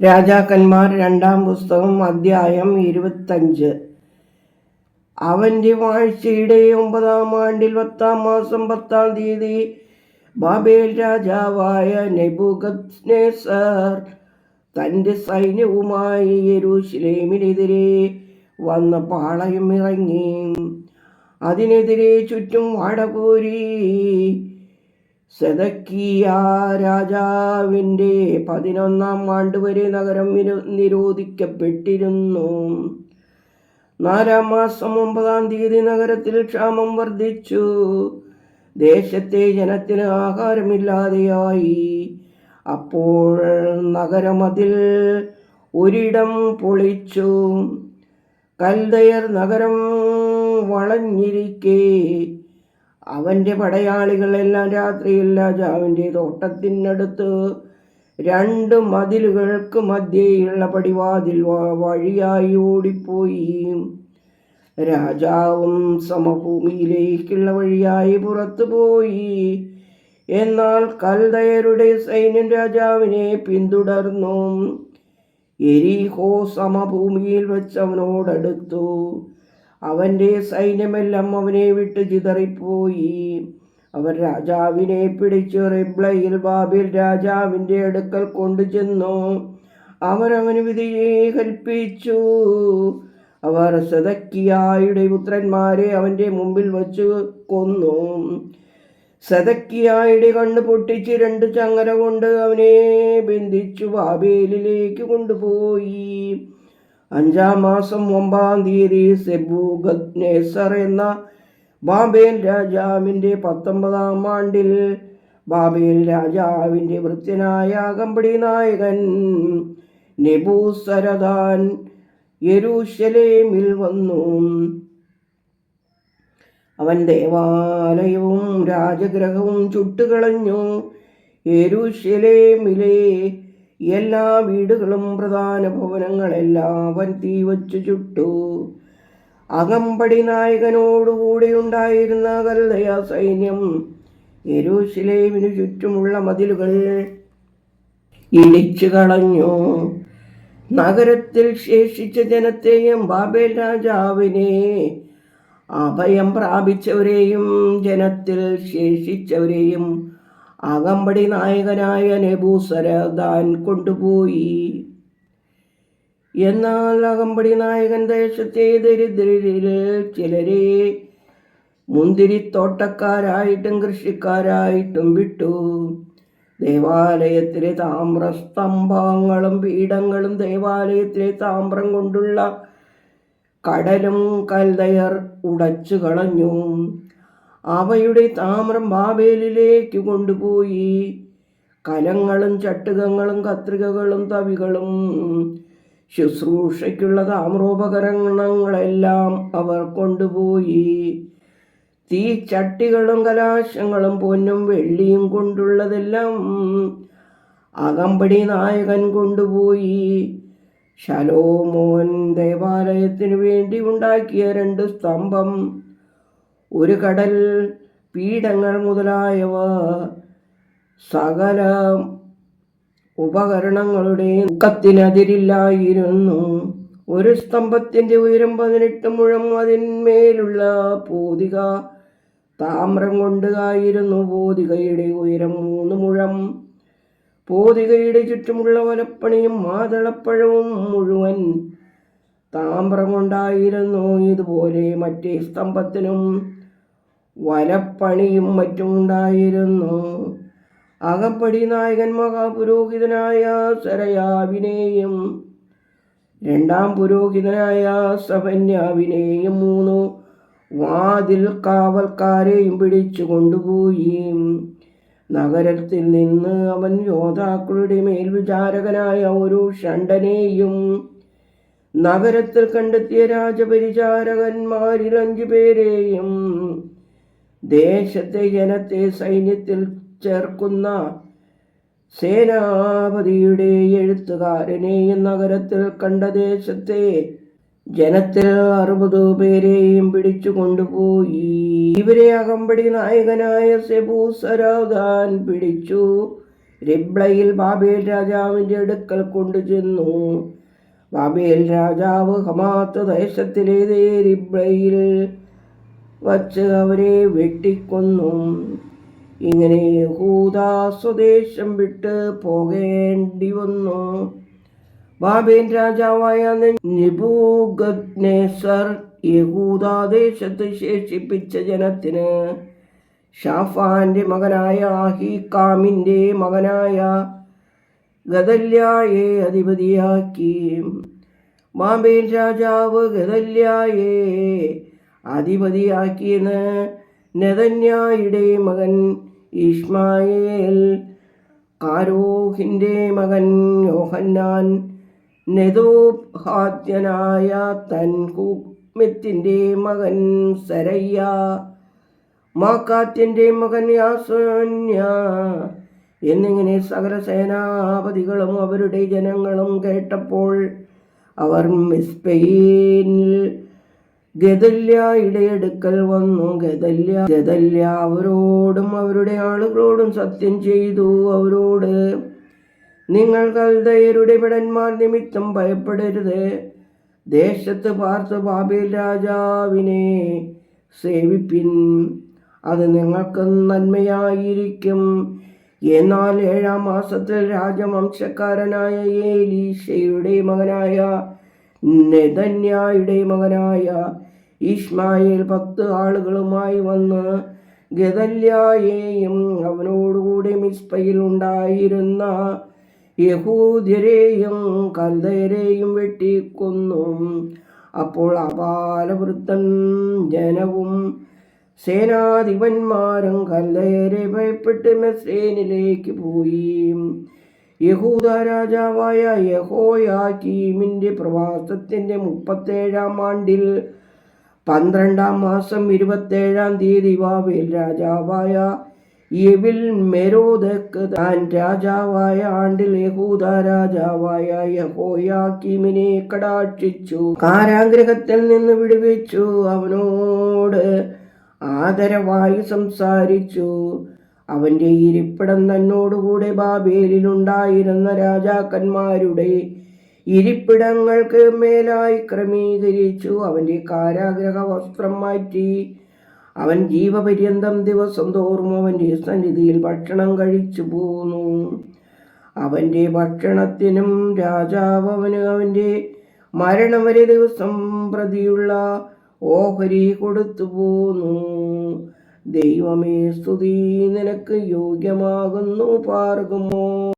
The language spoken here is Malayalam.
രാജാക്കന്മാർ രണ്ടാം പുസ്തകം അധ്യായം ഇരുപത്തഞ്ച്. അവന്റെ വാഴ്ചയുടെ ഒമ്പതാം ആണ്ടിൽ പത്താം മാസം പത്താം തീയതി ബാബേൽ രാജാവായ നെബുഗദ്നേസർ തന്റെ സൈന്യവുമായി യെരൂശലേമിനെതിരെ വന്ന് പാളയം ഇറങ്ങി. അതിനെതിരെ ചുറ്റും വാടകോരി സെതക്കിയ രാജാവിന്റെ പതിനൊന്നാം ആണ്ട് വരെ നഗരം നിരോ- നിരോധിക്കപ്പെട്ടിരുന്നു. നാലാം മാസം ഒമ്പതാം തീയതി നഗരത്തിൽ ക്ഷാമം വർദ്ധിച്ചു. ദേശത്തെ ജനത്തിന് ആഹാരമില്ലാതെയായി. അപ്പോൾ നഗരമതിൽ ഒരിടം പൊളിച്ചു. കൽദയർ നഗരം വളഞ്ഞിരിക്കെ. അവന്റെ പടയാളികളെല്ലാം രാത്രിയിൽ രാജാവിന്റെ തോട്ടത്തിനടുത്ത് രണ്ട് മതിലുകൾക്ക് മധ്യേയുള്ള പടിവാതിൽ വഴിയായി ഓടിപ്പോയി. രാജാവും സമഭൂമിയിലേക്കുള്ള വഴിയായി പുറത്തു പോയി. എന്നാൽ കൽദയരുടെ സൈന്യം രാജാവിനെ പിന്തുടർന്നു. എരിഹോ സമഭൂമിയിൽ വെച്ച് അവനോടടുത്തു അവന്റെ സൈന്യമെല്ലാം അവനെ വിട്ട് ചിതറിപ്പോയി. അവർ രാജാവിനെ പിടിച്ച് റിബ്ലയിൽ ബാബിൽ രാജാവിന്റെ അടുക്കൽ കൊണ്ടുചെന്നു. അവനവന് അവന് വിധിയെ കൽപ്പിച്ചു. അവർ സദക്കിയായുടെ പുത്രന്മാരെ അവന്റെ മുമ്പിൽ വച്ച് കൊന്നു. സദക്കിയായുടെ കണ്ണ് പൊട്ടിച്ച് രണ്ട് ചങ്ങല കൊണ്ട് അവനെ ബന്ധിച്ചു ബാബേലിലേക്ക് കൊണ്ടുപോയി. അഞ്ചാം മാസം ഒമ്പതാം തീയതി സെബൂഗദ്നേസർ എന്ന ബാബേൽ രാജാവിന്റെ പത്തൊമ്പതാം ആണ്ടിൽ ബാബേൽ രാജാവിന്റെ വൃത്യനായ അകമ്പടി നായകൻ നെബൂസരദാൻ യെരൂശലേമിൽ വന്നു. അവൻ ദേവാലയവും രാജഗ്രഹവും ചുട്ടുകളഞ്ഞു. യെരൂശലേമിലെ എല്ലാ വീടുകളും പ്രധാന ഭവനങ്ങളെല്ലാം അവൻ തീ വച്ചു ചുട്ടു. അകമ്പടി നായകനോടുകൂടി ഉണ്ടായിരുന്ന കൽദയ സൈന്യം യെരൂശലേമിനു ചുറ്റുമുള്ള മതിലുകൾ ഇടിച്ചു കളഞ്ഞു. നഗരത്തിൽ ശേഷിച്ച ജനത്തെയും ബാബേൽ രാജാവിനെ അഭയം പ്രാപിച്ചവരെയും ജനത്തിൽ ശേഷിച്ചവരെയും അകമ്പടി നായകനായ നെബൂസരദാൻ കൊണ്ടുപോയി. എന്നാൽ അകമ്പടി നായകൻ ദേശത്തെ ദരിദ്രരിൽ ചിലരെ മുന്തിരിത്തോട്ടക്കാരായിട്ടും കൃഷിക്കാരായിട്ടും വിട്ടു. ദേവാലയത്തിലെ താമ്ര സ്തംഭങ്ങളും പീഠങ്ങളും ദേവാലയത്തിലെ താമ്രം കൊണ്ടുള്ള കടലും കൽതയർ ഉടച്ചു കളഞ്ഞു. അവയുടെ താമ്രം ബാബേലിലേക്ക് കൊണ്ടുപോയി. കലങ്ങളും ചട്ടുകങ്ങളും കത്രികകളും തവികളും ശുശ്രൂഷയ്ക്കുള്ള താമ്രോപകരണങ്ങളെല്ലാം അവർ കൊണ്ടുപോയി. തീ ചട്ടികളും കലാശങ്ങളും പൊന്നും വെള്ളിയും കൊണ്ടുള്ളതെല്ലാം അകമ്പടി നായകൻ കൊണ്ടുപോയി. ശലോമോൻ ദേവാലയത്തിനു വേണ്ടി ഉണ്ടാക്കിയ രണ്ട് സ്തംഭം ഒരു കടൽ പീഠങ്ങൾ മുതലായവ സകല ഉപകരണങ്ങളുടെ കത്തിനതിരില്ലായിരുന്നു ഒരു സ്തംഭത്തിന്റെ ഉയരം പതിനെട്ട് മുഴം അതിന്മേലുള്ള പോതിക താമ്രം കൊണ്ട് ആയിരുന്നു ഉയരം മൂന്ന് മുഴം. പോതികയുടെ ചുറ്റുമുള്ള വലപ്പണിയും മാതളപ്പഴവും മുഴുവൻ താമ്രം കൊണ്ടായിരുന്നു. ഇതുപോലെ മറ്റേ സ്തംഭത്തിനും വലപ്പണിയും മറ്റുമുണ്ടായിരുന്നു അകപ്പടി നായകൻ മഹാപുരോഹിതനായ സരയാവിനെയും രണ്ടാം പുരോഹിതനായ സഭന്യാവിനെയും മൂന്നു വാതിൽ കാവൽക്കാരെയും പിടിച്ചു കൊണ്ടുപോയി. നഗരത്തിൽ നിന്ന് അവൻ യോദ്ധാക്കളുടെ മേൽവിചാരകനായ ഒരു ഷണ്ടനെയും നഗരത്തിൽ കണ്ടെത്തിയ രാജപരിചാരകന്മാരിൽ അഞ്ചു പേരെയും ദേശത്തെ ജനത്തെ സൈന്യത്തിൽ ചേർക്കുന്ന സേനാപതിയുടെ എഴുത്തുകാരനെയും നഗരത്തിൽ കണ്ട ദേശത്തെ ജനത്തിൽ അറുപത് പേരെയും പിടിച്ചു കൊണ്ടുപോയി. ഇവരെ അകമ്പടി നായകനായ സെബൂസരാദാൻ പിടിച്ചു. റിബ്ലയിൽ ബാബേൽ രാജാവിന്റെ അടുക്കൽ കൊണ്ടുചെന്നു. ബാബേൽ രാജാവ് ഹമാത്ത് ദേശത്തിലേതേ റിബ്ലയിൽ വച്ച് അവരെ വെട്ടിക്കൊന്നു. ഇങ്ങനെ യഹൂദ സ്വദേശം വിട്ട് പോകേണ്ടി വന്നു. ബാബേൻ രാജാവായ നിബൂഗദ്നേസർ യഹൂദാദേശത്ത് ശേഷിപ്പിച്ച ജനത്തിന് ഷാഫാന്റെ മകനായ ഹീക്കാമിന്റെ മകനായ ഗദല്യായെ അധിപതിയാക്കി. ബാബേൻ രാജാവ് ഗദല്യായെ അധിപതിയാക്കിയെന്ന് നെതന്യായുടെ മകൻ ഇഷ്മായേൽ കാരോഹിന്റെ മകൻ യോഹന്നാൻ നെതോഹാദ്യനായ തൻഹുമിത്തിന്റെ മകൻ സരയ്യ മാക്കാത്തിന്റെ മകൻ യാസോന്യ എന്നിങ്ങനെ സകല സേനാപതികളും അവരുടെ ജനങ്ങളും കേട്ടപ്പോൾ അവർ മിസ്പെയിനിൽ ഗദല്യയുടെ ഇടയെടുക്കൽ വന്നു. ഗദല്യ ഗദല്യ അവരോടും അവരുടെ ആളുകളോടും സത്യം ചെയ്തു. അവരോട് നിങ്ങൾ കൽദയരുടെ ഭടന്മാർ നിമിത്തം ഭയപ്പെടരുത്. ദേശത്ത് പാർത്ത് ബാബേൽ രാജാവിനെ സേവിപ്പിൻ. അത് നിങ്ങൾക്ക് നന്മയായിരിക്കും. എന്നാൽ ഏഴാം മാസത്തിൽ രാജവംശക്കാരനായ ഏലീശയുടെ മകനായ നെതന്യായുടെ മകനായ ഇഷ്മായേൽ പത്ത് ആളുകളുമായി വന്ന് ഗദല്യായെയും അവനോടുകൂടെ മിസ്പയിൽ ഉണ്ടായിരുന്ന യഹൂദ്യരെയും കൽദയരെയും വെട്ടിക്കൊന്നു. അപ്പോൾ അപാലവൃത്തൻ ജനവും സേനാധിപന്മാരും കൽദയരെ ഭയപ്പെട്ട് മെസ്രേനിലേക്ക് പോയി. യഹൂദ രാജാവായ യഹോയാക്കീമിന്റെ പ്രവാസത്തിന്റെ മുപ്പത്തേഴാം ആണ്ടിൽ പന്ത്രണ്ടാം മാസം ഇരുപത്തേഴാം തീയതി ബാബേൽ രാജാവായ എവിൽ മെരോദക്ക് താൻ രാജാവായ ആണ്ടിൽ യഹൂദ രാജാവായ യഹോയാക്കീമിനെ കടാക്ഷിച്ചു. കാരാഗ്രഹത്തിൽ നിന്ന് വിടുവിച്ചു. അവനോട് ആദരവായി സംസാരിച്ചു. അവന്റെ ഇരിപ്പിടം തന്നോടുകൂടെ ബാബേലിലുണ്ടായിരുന്ന രാജാക്കന്മാരുടെ ഇരിപ്പിടങ്ങൾക്ക് മേലായി ക്രമീകരിച്ചു. അവന്റെ കാരാഗ്രഹ വസ്ത്രം മാറ്റി. അവൻ ജീവപര്യന്തം ദിവസം തോറും അവന്റെ സന്നിധിയിൽ ഭക്ഷണം കഴിച്ചു പോന്നു. അവന്റെ ഭക്ഷണത്തിനും രാജാവ് അവന് അവന്റെ മരണം വരെ ദിവസം പ്രതിയുള്ള ഓഹരി കൊടുത്തു പോന്നു. ദൈവമേ സ്തുതി. നിനക്ക് യോഗ്യമാകുന്നു പാർക്കുമോ